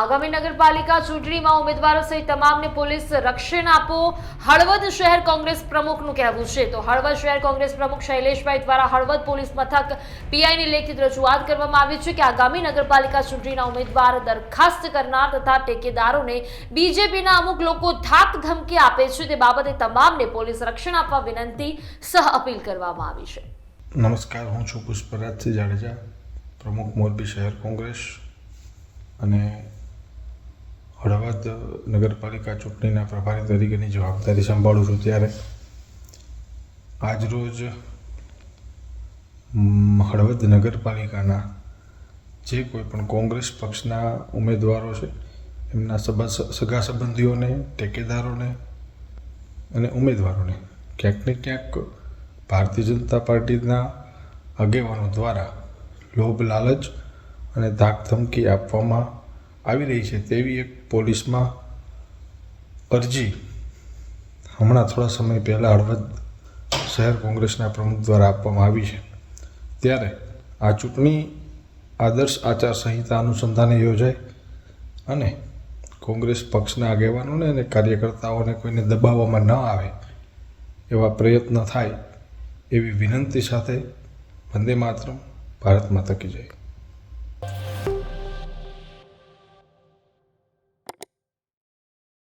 આગામી નગરપાલિકા ચૂંટણીમાં ઉમેદવારો સહિત તમામને પોલીસ રક્ષણ આપો. હળવદ શહેર કોંગ્રેસ પ્રમુખનું કહેવું છે. તો હળવદ શહેર કોંગ્રેસ પ્રમુખ શૈલેષભાઈ દ્વારા હળવદ પોલીસ મથક પીઆઈની લેખિત રજૂઆત કરવામાં આવી છે કે આગામી નગરપાલિકા ચૂંટણીના ઉમેદવાર દરખાસ્ત કરનાર તથા ટેકેદારોને બીજેપીના અમુક લોકો ધાક ધમકી આપે છે તે બાબતે તમામને પોલીસ રક્ષણ આપવા વિનંતી સહ અપીલ કરવામાં આવી છે. નમસ્કાર, હું છું પુષ્પરાજસિંહ જાડેજા, પ્રમુખ મોરબી શહેર કોંગ્રેસ. અને હળવદ નગરપાલિકા ચૂંટણીના પ્રભારી તરીકેની જવાબદારી સંભાળું છું ત્યારે આજરોજ હળવદ નગરપાલિકાના જે કોઈ પણ કોંગ્રેસ પક્ષના ઉમેદવારો છે, એમના સગા સંબંધીઓને, ટેકેદારોને અને ઉમેદવારોને ક્યાંક ને ક્યાંક ભારતીય જનતા પાર્ટીના આગેવાનો દ્વારા લોભ લાલચ અને ધાક ધમકી આપવામાં આવી રહી છે તેવી એક પોલીસમાં અરજી હમણાં થોડા સમય પહેલાં હળવદ શહેર કોંગ્રેસના પ્રમુખ દ્વારા આપવામાં આવી છે. ત્યારે આ ચૂંટણી આદર્શ આચારસંહિતા અનુસંધાને યોજાય અને કોંગ્રેસ પક્ષના આગેવાનોને અને કાર્યકર્તાઓને કોઈને દબાવવામાં ન આવે એવા પ્રયત્ન થાય એવી વિનંતી સાથે વંદે માતરમ ભારત માતા કી જય.